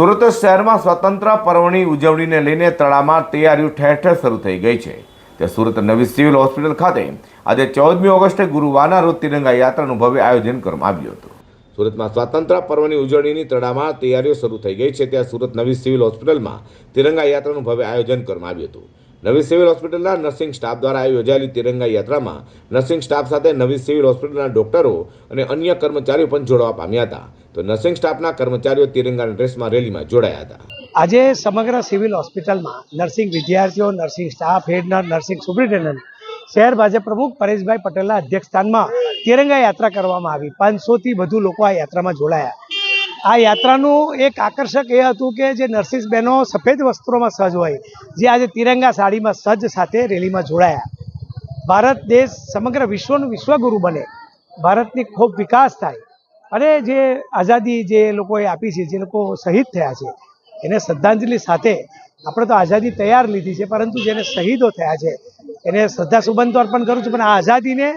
સુરત શહેરમાં સ્વતંત્ર પર્વની ઉજવણીને લઈને તળામાં તૈયારીઓ ઠેર ઠેર શરૂ થઈ ગઈ છે. તે સુરત નવી સિવિલ હોસ્પિટલ ખાતે આજે ચૌદમી ઓગસ્ટે ગુરુવારના રોજ તિરંગા યાત્રાનું ભવ્ય આયોજન કરવામાં આવ્યું હતું. સુરતમાં સ્વાતંત્ર્ય પર્વની ઉજવણીની તડામાર તૈયારીઓ શરૂ થઈ ગઈ છે. ત્યાં સુરત નવી સિવિલ હોસ્પિટલમાં તિરંગા યાત્રાનું ભવ્ય આયોજન કરવામાં આવ્યું હતું. નવી સિવિલ હોસ્પિટલના નર્સિંગ સ્ટાફ દ્વારા યોજાયેલી તિરંગા યાત્રામાં નર્સિંગ સ્ટાફ સાથે નવી સિવિલ હોસ્પિટલના ડોક્ટરો અને અન્ય કર્મચારીઓ પણ જોડવા પામ્યા હતા. તો નર્સિંગ સ્ટાફના કર્મચારીઓ તિરંગાના ડ્રેસમાં રેલીમાં જોડાયા હતા. આજે સમગ્ર સિવિલ હોસ્પિટલમાં નર્સિંગ વિદ્યાર્થીઓ, nursing staff head nursing superintendent, શહેર ભાજપ પ્રમુખ પરેશભાઈ પટેલના અધ્યક્ષસ્થાનમાં તિરંગા યાત્રા કરવામાં આવી. પાંચસોથી વધુ લોકો આ યાત્રામાં જોડાયા. આ યાત્રાનું એક આકર્ષક એ હતું કે જે નર્સિસ સફેદ વસ્ત્રોમાં સજ્જ હોય, જે આજે તિરંગા સાડીમાં સજ્જ સાથે રેલીમાં જોડાયા. ભારત દેશ સમગ્ર વિશ્વનું વિશ્વગુરુ બને. ભારતની ખૂબ વિકાસ થાય. અને જે આઝાદી જે લોકોએ આપી છે, જે લોકો શહીદ થયા છે, એને શ્રદ્ધાંજલિ સાથે આપણે તો આઝાદી તૈયાર લીધી છે, પરંતુ જેને શહીદો થયા છે, એને શ્રદ્ધા સુબંધ અર્પણ કરું છું. પણ આ આઝાદીને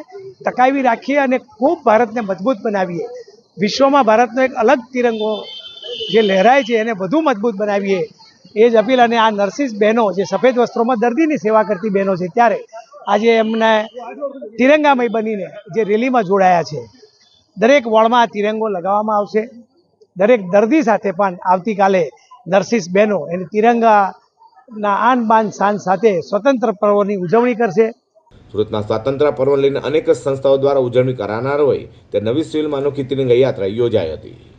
ટકાવી રાખીએ અને ખૂબ ભારતને મજબૂત બનાવીએ. વિશ્વમાં ભારતનો એક અલગ તિરંગો જે લહેરાય છે, એને વધુ મજબૂત બનાવીએ, એ જ અપીલ અને આ નર્સિસ બહેનો જે સફેદ વસ્ત્રોમાં દર્દીની સેવા કરતી બહેનો છે, ત્યારે આજે એમને તિરંગામય બનીને જે રેલીમાં જોડાયા છે. દરેક વોર્ડમાં તિરંગો લગાવવામાં આવશે. દરેક દર્દી સાથે પણ આવતીકાલે નર્સિસ બહેનો એને તિરંગાના આન બાન શાન સાથે સ્વતંત્ર પર્વની ઉજવણી કરશે. સુરતમાં સ્વાતંત્ર્ય પર્વ લઈને અનેક સંસ્થાઓ દ્વારા ઉજવણી કરાનાર હોય તે નવી સિવિલમાં અનોખી તિરંગા યાત્રા યોજાઈ હતી.